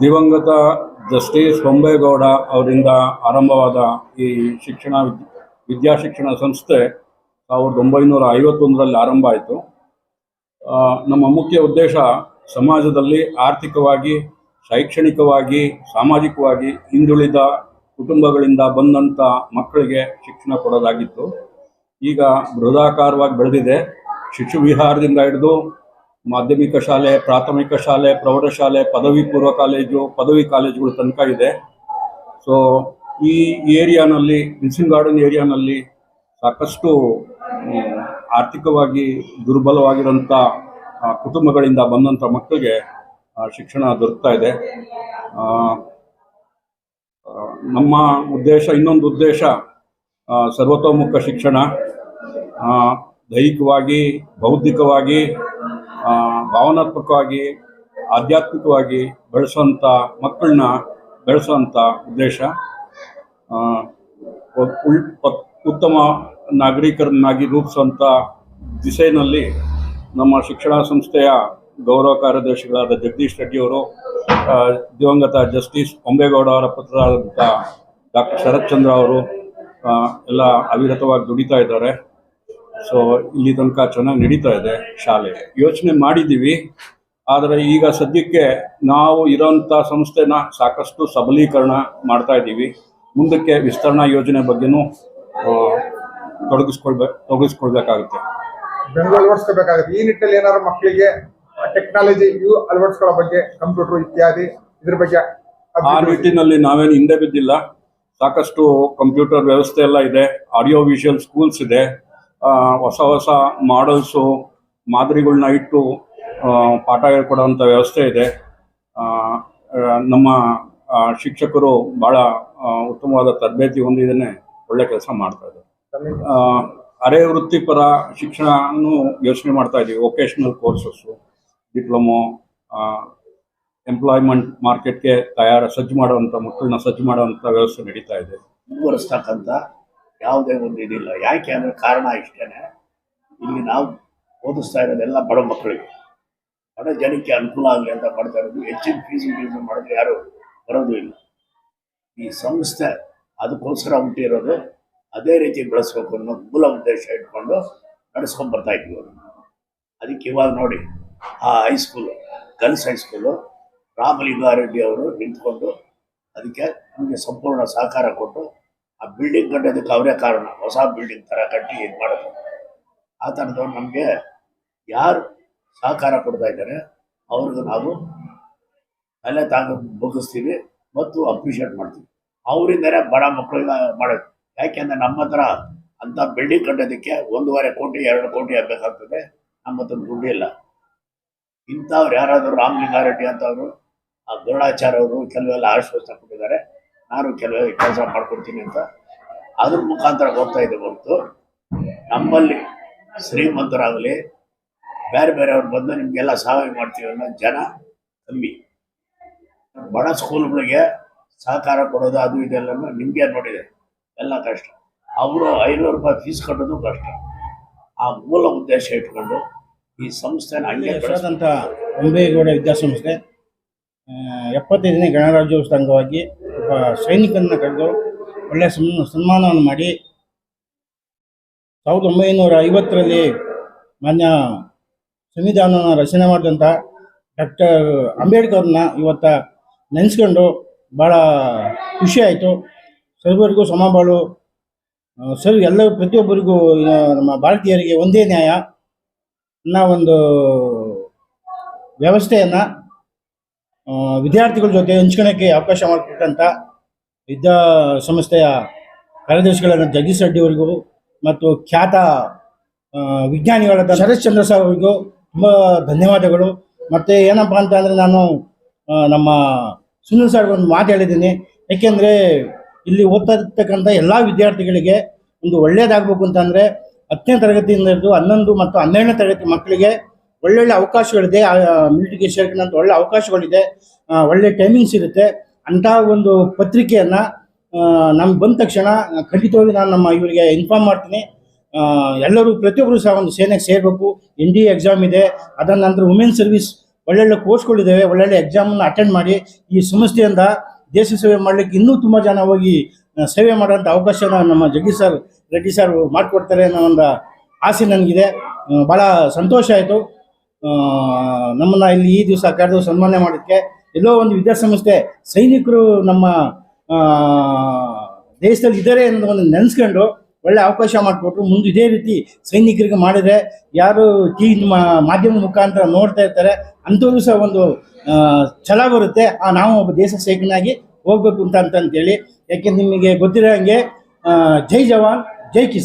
ದಿವಂಗತ ಜಸ್ಟಿಸ್ ಬೊಂಬೇಗೌಡ ಅವರಿಂದ ಆರಂಭವಾದ ಈ ಶಿಕ್ಷಣ ವಿದ್ಯಾ ವಿದ್ಯಾಶಿಕ್ಷಣ ಸಂಸ್ಥೆ ಸಾವಿರದ ಒಂಬೈನೂರ ಐವತ್ತೊಂದರಲ್ಲಿ ಆರಂಭ ಆಯಿತು. ನಮ್ಮ ಮುಖ್ಯ ಉದ್ದೇಶ ಸಮಾಜದಲ್ಲಿ ಆರ್ಥಿಕವಾಗಿ, ಶೈಕ್ಷಣಿಕವಾಗಿ, ಸಾಮಾಜಿಕವಾಗಿ ಹಿಂದುಳಿದ ಕುಟುಂಬಗಳಿಂದ ಬಂದಂಥ ಮಕ್ಕಳಿಗೆ ಶಿಕ್ಷಣ ಕೊಡೋದಾಗಿತ್ತು ಈಗ ಬೃಹದಾಕಾರವಾಗಿ ಬೆಳೆದಿದೆ. ಶಿಶು ವಿಹಾರದಿಂದ ಹಿಡಿದು ಮಾಧ್ಯಮಿಕ ಶಾಲೆ, ಪ್ರಾಥಮಿಕ ಶಾಲೆ ಪ್ರೌಢಶಾಲೆ ಪದವಿ ಪೂರ್ವ ಕಾಲೇಜು, ಪದವಿ ಕಾಲೇಜುಗಳು ತನಕ ಇದೆ. ಸೊ ಈ ಏರಿಯಾನಲ್ಲಿ ವಿನ್ಸಿನ್ ಗಾರ್ಡನ್ ಏರಿಯಾನಲ್ಲಿ ಸಾಕಷ್ಟು ಆರ್ಥಿಕವಾಗಿ ದುರ್ಬಲವಾಗಿರೋಂಥ ಕುಟುಂಬಗಳಿಂದ ಬಂದಂಥ ಮಕ್ಕಳಿಗೆ ಶಿಕ್ಷಣ ದೊರಕ್ತಾ ಇದೆ. ನಮ್ಮ ಉದ್ದೇಶ, ಇನ್ನೊಂದು ಉದ್ದೇಶ ಸರ್ವತೋಮುಖ ಶಿಕ್ಷಣ. ದೈಹಿಕವಾಗಿ, ಬೌದ್ಧಿಕವಾಗಿ ಭಾವನಾತ್ಮಕವಾಗಿ ಆಧ್ಯಾತ್ಮಿಕವಾಗಿ ಬೆಳೆಸುವಂಥ ಮಕ್ಕಳನ್ನ ಬೆಳೆಸುವಂಥ ಉದ್ದೇಶ. ಉತ್ತಮ ನಾಗರಿಕರನ್ನಾಗಿ ರೂಪಿಸುವಂಥ ದಿಸೆಯಲ್ಲಿ ನಮ್ಮ ಶಿಕ್ಷಣ ಸಂಸ್ಥೆಯ ಗೌರವ ಕಾರ್ಯದರ್ಶಿಗಳಾದ ಜಗದೀಶ್ ರೆಡ್ಡಿ ಅವರು ಆ, ದಿವಂಗತ ಜಸ್ಟಿಸ್ ಹೊಂಬೇಗೌಡ ಅವರ ಪುತ್ರರಾದಂಥ ಡಾಕ್ಟರ್ ಶರತ್ ಚಂದ್ರ ಅವರು ಎಲ್ಲ ಅವಿರತವಾಗಿ ದುಡಿತಾ ಇದ್ದಾರೆ. ಸೊ ಇಲ್ಲಿ ತನಕ ಚೆನ್ನಾಗಿ ನಡೀತಾ ಇದೆ ಶಾಲೆ. ಯೋಚನೆ ಮಾಡಿದ್ದೀವಿ ಆದರೆ ಈಗ ಸದ್ಯಕ್ಕೆ ನಾವು ಇರೋಂಥ ಸಂಸ್ಥೆನ ಸಾಕಷ್ಟು ಸಬಲೀಕರಣ ಮಾಡ್ತಾ ಇದ್ದೀವಿ. ಮುಂದಕ್ಕೆ ವಿಸ್ತರಣಾ ಯೋಜನೆ ಬಗ್ಗೆನೂ ತೊಡಗಿಸ್ಕೊಳ್ಬೇಕು ತೊಡಗಿಸ್ಕೊಳ್ಬೇಕಾಗುತ್ತೆ. ಅಳವಡಿಸ್ಕೋಬೇಕಾಗುತ್ತೆ ಈ ನಿಟ್ಟಿನಲ್ಲಿ ಏನಾದ್ರು ಮಕ್ಕಳಿಗೆ ಟೆಕ್ನಾಲಜಿ ಇವು ಅಳವಡಿಸ್ಕೊಳ್ಳೋ ಬಗ್ಗೆ ಕಂಪ್ಯೂಟರ್ ಇತ್ಯಾದಿ ಇದ್ರ ಬಗ್ಗೆ ಆ ನಿಟ್ಟಿನಲ್ಲಿ ನಾವೇನು ಹಿಂದೆ ಬಿದ್ದಿಲ್ಲ. ಸಾಕಷ್ಟು ಕಂಪ್ಯೂಟರ್ ವ್ಯವಸ್ಥೆ ಎಲ್ಲ ಇದೆ ಆಡಿಯೋ ವಿಷುವಲ್ ಸ್ಕೂಲ್ಸ್ ಇದೆ. ಹೊಸ ಹೊಸ ಮಾಡಲ್ಸು ಮಾದರಿಗಳನ್ನ ಇಟ್ಟು ಪಾಠ ಹೇಳ್ಕೊಡೋಂಥ ವ್ಯವಸ್ಥೆ ಇದೆ. ನಮ್ಮ ಶಿಕ್ಷಕರು ಭಾಳ ಉತ್ತಮವಾದ ತರಬೇತಿ ಹೊಂದಿದ್ದೇನೆ ಒಳ್ಳೆ ಕೆಲಸ ಮಾಡ್ತಾ ಇದ್ದಾರೆ. ಅರೆ ವೃತ್ತಿಪರ ಶಿಕ್ಷಣನೂ ಯೋಚನೆ ಮಾಡ್ತಾ ಇದ್ದೀವಿ. ವೊಕೇಶ್ನಲ್ ಕೋರ್ಸಸ್ಸು ಡಿಪ್ಲೊಮೊ ಎಂಪ್ಲಾಯ್ಮೆಂಟ್ ಮಾರ್ಕೆಟ್ಗೆ ತಯಾರ, ಸಜ್ಜು ಮಾಡುವಂಥ ಮಕ್ಕಳನ್ನ ಸಜ್ಜು ಮಾಡುವಂಥ ವ್ಯವಸ್ಥೆ ನಡೀತಾ ಇದೆ. ಮುಂದುವರಿಸ್ತಕ್ಕಂಥ ಯಾವುದೇ ಒಂದು ಇದಿಲ್ಲ. ಯಾಕೆ ಅಂದರೆ ಕಾರಣ ಇಷ್ಟೇನೆ. ಇಲ್ಲಿ ನಾವು ಓದಿಸ್ತಾ ಇರೋದೆಲ್ಲ ಬಡ ಮಕ್ಕಳಿಗೆ. ಬಡ ಜನಕ್ಕೆ ಅನುಕೂಲ ಆಗಲಿ ಅಂತ ಮಾಡ್ತಾ ಇರೋದು. ಹೆಚ್ಚಿನ ಫೀಸು ಫೀಸು ಮಾಡಿದ್ರೆ ಯಾರು ಬರೋದು ಇಲ್ಲ. ಈ ಸಂಸ್ಥೆ ಅದಕ್ಕೋಸ್ಕರ ಹುಟ್ಟಿರೋದು ಅದೇ ರೀತಿ ಬೆಳೆಸ್ಬೇಕು ಅನ್ನೋ ಮೂಲ ಉದ್ದೇಶ ಇಟ್ಕೊಂಡು ನಡೆಸ್ಕೊಂಡು ಬರ್ತಾ ಇದ್ವಿ ಅದಕ್ಕೆ ಇವಾಗ ನೋಡಿ, ಆ ಹೈಸ್ಕೂಲು ಗರ್ಲ್ಸ್ ಹೈಸ್ಕೂಲು ರಾಮಲಿಂಗಾರೆಡ್ಡಿ ಅವರು ನಿಂತ್ಕೊಂಡು ಅದಕ್ಕೆ ನಮಗೆ ಸಂಪೂರ್ಣ ಸಹಕಾರ ಕೊಟ್ಟು ಆ ಬಿಲ್ಡಿಂಗ್ ಕಟ್ಟೋದಕ್ಕೆ ಅವರೇ ಕಾರಣ. ಹೊಸ ಬಿಲ್ಡಿಂಗ್ ಥರ ಕಟ್ಟಿ ಇದು ಮಾಡೋದು. ಆ ಥರದವ್ರು ನಮಗೆ ಯಾರು ಸಹಕಾರ ಕೊಡ್ತಾ ಇದ್ದಾರೆ, ಅವ್ರಿಗೆ ನಾವು ಅಲ್ಲೇ ತಾಗ ಬಗ್ಗಿಸ್ತೀವಿ ಮತ್ತು ಅಪ್ರಿಷಿಯೇಟ್ ಮಾಡ್ತೀವಿ. ಅವರಿಂದನೇ ಬಡ ಮಕ್ಕಳಿಗೆ ಮಾಡೋದು. ಯಾಕೆಂದ್ರೆ ನಮ್ಮ ಹತ್ರ ಅಂಥ ಬಿಲ್ಡಿಂಗ್ ಕಟ್ಟೋದಕ್ಕೆ ಒಂದೂವರೆ ಕೋಟಿ, ಎರಡು ಕೋಟಿ ಆಗಬೇಕಾಗ್ತದೆ ನಮ್ಮ ಹತ್ರ ದುಡ್ಡಿಲ್ಲ ಇಂಥವ್ರು ಯಾರಾದರೂ ರಾಮಲಿಂಗಾರೆಡ್ಡಿ ಅಂತವರು, ಆ ಅವರು ಕೆಲವೆಲ್ಲ ಆಶ್ವಾಸನೆ ಕೊಟ್ಟಿದ್ದಾರೆ. ನಾನು ಕೆಲವೇ ಕೆಲಸ ಮಾಡ್ಕೊಡ್ತೀನಿ ಅಂತ ಅದ್ರ ಮುಖಾಂತರ ಹೋಗ್ತಾ ಇದೆ ಹೊರತು. ನಮ್ಮಲ್ಲಿ ಶ್ರೀಮಂತರಾಗಲಿ ಬೇರೆ ಬೇರೆಯವ್ರು ಬಂದು ನಿಮಗೆಲ್ಲ ಸಹಾಯ ಮಾಡ್ತೀವಿ ಅನ್ನೋ ಜನ ಕಮ್ಮಿ. ಬಡ ಸ್ಕೂಲ್ಗಳಿಗೆ ಸಹಕಾರ ಕೊಡೋದು ಅದು ಇದೆಲ್ಲ ನಿಮಗೆ ನೋಡಿದೆ. ಎಲ್ಲ ಕಷ್ಟ. ಅವರು ಐನೂರು ರೂಪಾಯಿ ಫೀಸ್ ಕಟ್ಟೋದು ಕಷ್ಟ. ಆ ಮೂಲ ಉದ್ದೇಶ ಇಟ್ಕೊಂಡು ಈ ಸಂಸ್ಥೆನ ಹಂಗೆ ಬೆಳೆಸ್ಬೇಕು. ಹೆಸರಾದಂಥ ಅಂಬೇಗೌಡ ವಿದ್ಯಾಸಂಸ್ಥೆ ಎಪ್ಪತ್ತೈದನೇ ಗಣರಾಜ್ಯೋತ್ಸವ ಅಂಗವಾಗಿ ಸೈನಿಕರನ್ನ ಕರೆದು ಒಳ್ಳೆಯ ಸನ್, ಸನ್ಮಾನವನ್ನು ಮಾಡಿ ಸಾವಿರದ ಒಂಬೈನೂರ ಐವತ್ತರಲ್ಲಿ ಮಾನ್ಯ ಸಂವಿಧಾನವನ್ನು ರಚನೆ ಮಾಡಿದಂಥ ಡಾಕ್ಟರ್ ಅಂಬೇಡ್ಕರ್ನ ಇವತ್ತ ನೆನೆಸ್ಕೊಂಡು ಭಾಳ ಖುಷಿ ಆಯಿತು. ಸರ್ವರಿಗೂ ಸಮಬಾಳು ಸರ್, ಎಲ್ಲ ಪ್ರತಿಯೊಬ್ಬರಿಗೂ ನಮ್ಮ ಭಾರತೀಯರಿಗೆ ಒಂದೇ ನ್ಯಾಯ. ಅನ್ನೋ ಒಂದು ವ್ಯವಸ್ಥೆಯನ್ನು ವಿದ್ಯಾರ್ಥಿಗಳ ಜೊತೆ ಹಂಚ್ಕೊಳಕ್ಕೆ ಅವಕಾಶ ಮಾಡಿಕೊಟ್ಟಂಥ ವಿದ್ಯಾ ಸಂಸ್ಥೆಯ ಕಾರ್ಯದರ್ಶಿಗಳಾದ ಜಗದೀಶ್ ರೆಡ್ಡಿ ಅವರಿಗೂ ಮತ್ತು ಖ್ಯಾತ ವಿಜ್ಞಾನಿಗಳಾದ ಶರತ್ ಚಂದ್ರ ಸರ್ ಅವರಿಗೂ ತುಂಬ ಧನ್ಯವಾದಗಳು. ಮತ್ತು ಏನಪ್ಪ ಅಂತ ಅಂದರೆ ನಾನು ನಮ್ಮ ಸುನಿಲ್ ಸರ್ ಒಂದು ಮಾತು ಹೇಳಿದ್ದೀನಿ. ಯಾಕೆಂದ್ರೆ ಇಲ್ಲಿ ಓದ್ತಾ ಇರ್ತಕ್ಕಂಥ ಎಲ್ಲ ವಿದ್ಯಾರ್ಥಿಗಳಿಗೆ ಒಂದು ಒಳ್ಳೆಯದಾಗಬೇಕು ಅಂತಂದರೆ ಹತ್ತನೇ ತರಗತಿಯಿಂದ ಹಿಡಿದು ಹನ್ನೊಂದು ಮತ್ತು ಹನ್ನೆರಡನೇ ತರಗತಿ ಮಕ್ಕಳಿಗೆ ಒಳ್ಳೊಳ್ಳೆ ಅವಕಾಶಗಳಿದೆ ಮಿಲಿಟರಿಗೆ ಸೇರ್ಕೊಂಡಂಥ ಒಳ್ಳೆ ಅವಕಾಶಗಳಿದೆ. ಒಳ್ಳೆ ಟೈಮಿಂಗ್ಸ್ ಇರುತ್ತೆ. ಅಂಥ ಒಂದು ಪತ್ರಿಕೆಯನ್ನು ನಮ್ಗೆ ಬಂದ ತಕ್ಷಣ ಖಂಡಿತವಾಗಿ ನಾನು ನಮ್ಮ ಇವರಿಗೆ ಇನ್ಫಾರ್ಮ್ ಮಾಡ್ತೀನಿ. ಎಲ್ಲರೂ ಪ್ರತಿಯೊಬ್ಬರು ಸಹ ಒಂದು ಸೇನೆಗೆ ಸೇರಬೇಕು. ಎನ್ ಡಿ ಎಕ್ಸಾಮ್ ಇದೆ. ಅದರ ನಂತರ ವುಮೆನ್ ಸರ್ವಿಸ್ ಒಳ್ಳೊಳ್ಳೆ ಕೋರ್ಸ್ಗಳಿದ್ದಾವೆ ಒಳ್ಳೊಳ್ಳೆ ಎಕ್ಸಾಮನ್ನು ಅಟೆಂಡ್ ಮಾಡಿ ಈ ಸಂಸ್ಥೆಯಿಂದ ದೇಶ ಸೇವೆ ಮಾಡಲಿಕ್ಕೆ ಇನ್ನೂ ತುಂಬ ಜನ ಹೋಗಿ ಸೇವೆ ಮಾಡೋಂಥ ಅವಕಾಶನ ನಮ್ಮ ಜಗ್ಗಿ ಸರ್, ರೆಡ್ಡಿ ಸರ್ ಮಾಡಿಕೊಡ್ತಾರೆ ಅನ್ನೋ ಒಂದು ಆಸೆ ನನಗಿದೆ. ಭಾಳ ಸಂತೋಷ ಆಯಿತು. ನಮ್ಮನ್ನ ಇಲ್ಲಿ ಈ ದಿವಸ ಕರೆದು ಸನ್ಮಾನ ಮಾಡೋದಕ್ಕೆ ಎಲ್ಲೋ ಒಂದು ವಿದ್ಯಾಸಂಸ್ಥೆ ಸೈನಿಕರು ನಮ್ಮ ದೇಶದಲ್ಲಿ ಇದ್ದಾರೆ ಅನ್ನೋದು ಒಂದು ನೆನೆಸ್ಕೊಂಡು ಒಳ್ಳೆ ಅವಕಾಶ ಮಾಡಿಕೊಟ್ರು. ಮುಂದೆ ಇದೇ ರೀತಿ ಸೈನಿಕರಿಗೆ ಮಾಡಿದ್ರೆ ಯಾರು ಟಿ ಮಾಧ್ಯಮ ಮುಖಾಂತರ ನೋಡ್ತಾ ಇರ್ತಾರೆ. ಅಂಥವ್ರು ಸಹ ಒಂದು ಛಲ ಬರುತ್ತೆ. ಆ, ನಾವು ಒಬ್ಬ ದೇಶ ಸೇವಕನಾಗಿ ಹೋಗ್ಬೇಕು ಅಂತ ಅಂತ ಅಂತೇಳಿ ಯಾಕೆ ನಿಮಗೆ ಗೊತ್ತಿರೋ ಹಂಗೆ ಜೈ ಜವಾನ್, ಜೈ ಕಿಸಾನ್.